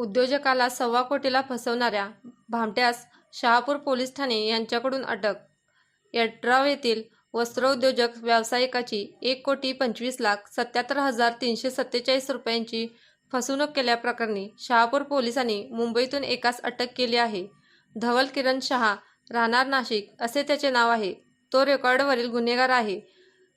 उद्योजकाला सव्वा कोटीला फसवणाऱ्या भामट्यास शहापूर पोलीस ठाणे यांच्याकडून अटक. यड्राव येथील वस्त्रोद्योजक व्यावसायिकाची एक कोटी पंचवीस लाख सत्याहत्तर हजार तीनशे सत्तेचाळीस रुपयांची फसवणूक केल्याप्रकरणी शहापूर पोलिसांनी मुंबईतून एकास अटक केली आहे. धवल किरण शहा राहणार नाशिक असे त्याचे नाव आहे. तो रेकॉर्डवरील गुन्हेगार आहे.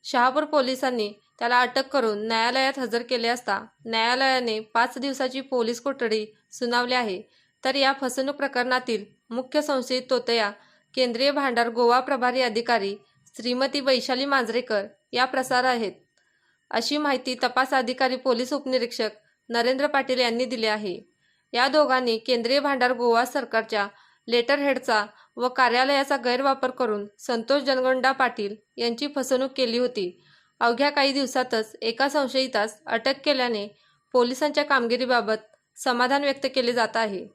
शहापूर पोलिसांनी त्याला अटक करून न्यायालयात हजर केले असता न्यायालयाने पाच दिवसाची पोलीस कोठडी सुनावली आहे. तर या फसवणूक प्रकरणातील मुख्य संशयित तोतया केंद्रीय भांडार गोवा प्रभारी अधिकारी श्रीमती वैशाली मांजरेकर या प्रसार आहेत. अशी माहिती तपास अधिकारी पोलीस उपनिरीक्षक नरेंद्र पाटील यांनी दिली आहे. या दोघांनी केंद्रीय भांडार गोवा सरकारच्या लेटरहेडचा व कार्यालयाचा गैरवापर करून संतोष जनगोंडा पाटील यांची फसवणूक केली होती. अवघ्या काही दिवसातच एका संशयितास अटक केल्याने पोलिसांच्या कामगिरीबाबत समाधान व्यक्त केले जात आहे.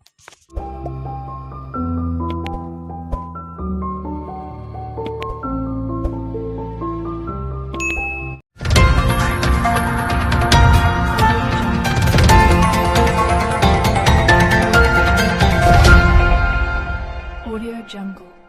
Jungle.